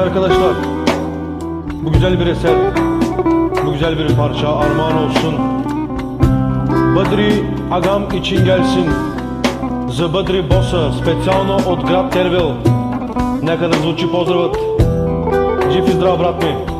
arkadaşlar. Bu güzel bir eser, bu güzel bir parça armağan olsun. Badri Agam için gelsin. The Badri Bossa, specialno od Grab Tervil. Neka nas zvuči pozdrav od Jiffy Zdrav, brat mi.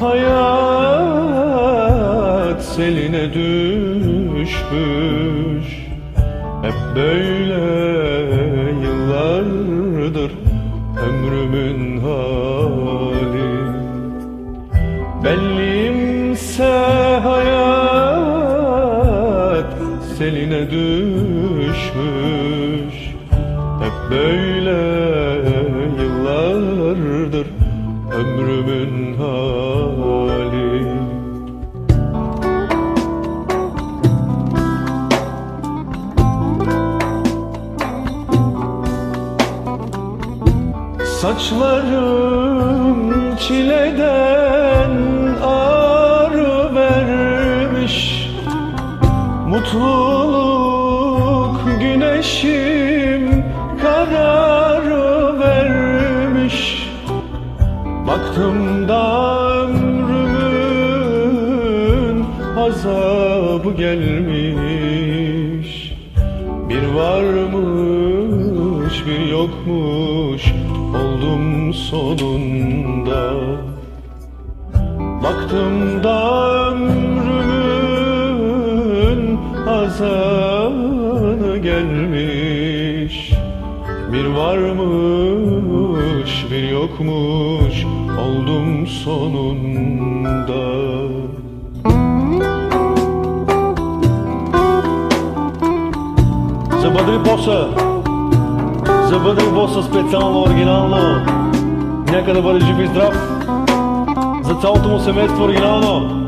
hayat seline düşmüş. Hep böyle yıllardır ömrümün hali. Benliğimse hayat seline düşmüş Saçlarım çileden ağrı vermiş. Mutluluk güneşim kararı vermiş. Baktım da ömrümün azabı gelmiş. Bir varmış bir yokmuş oldum sonunda. Baktım da ömrümün azanı gelmiş. Bir varmış bir yokmuş oldum sonunda. Somebody possa забодри боса специално, оригинално. Нека да бъде жив и здрав. За цялото му семейство оригинално.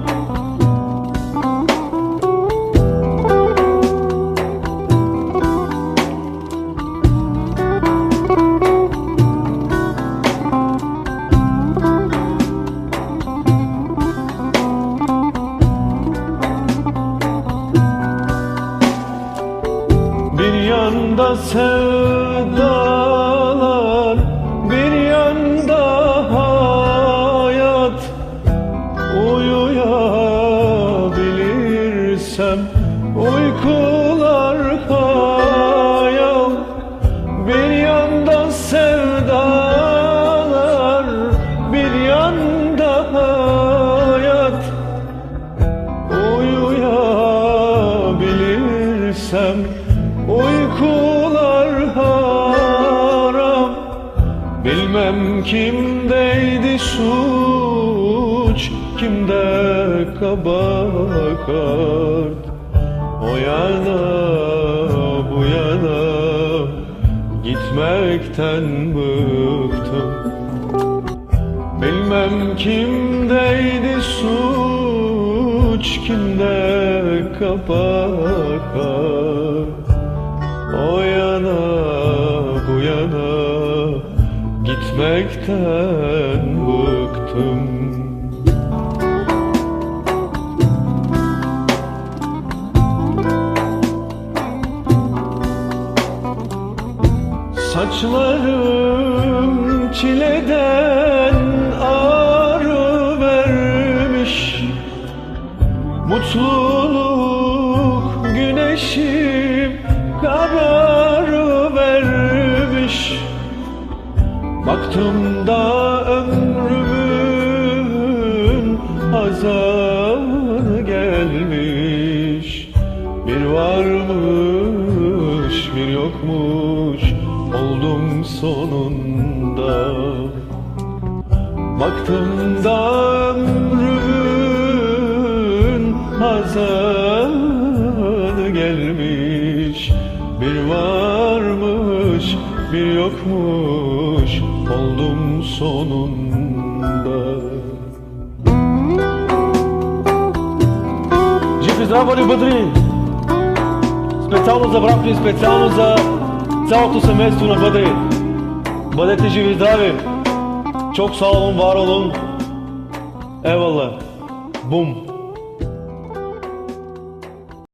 Bir yanda sevdalar, bir yanda hayat Uyuyabilirsem uykular hayal Bir yanda sevdalar, bir yanda hayat Uyuyabilirsem uykular Bilmem kimdeydi suç kimde kabahat O yana bu yana gitmekten bıktım. Bilmem kimdeydi suç kimde kabahat O yana bu yana gitmekten bıktım. Saçlarım çileden ağrı vermiş. Mutluluk Baktım da ömrümün azanı gelmiş. Bir varmış yokmuş oldum sonunda. Baktım da ömrün hazanı gelmiş. Bir varmış bir yokmuş sonunda Джипи, здраво ни бъдри! Специално за Врапни, специално за цялото семейство на Бъдри. Бъдете живи и здрави! Çok sağ olun, var olun. Eyvallah. Bum.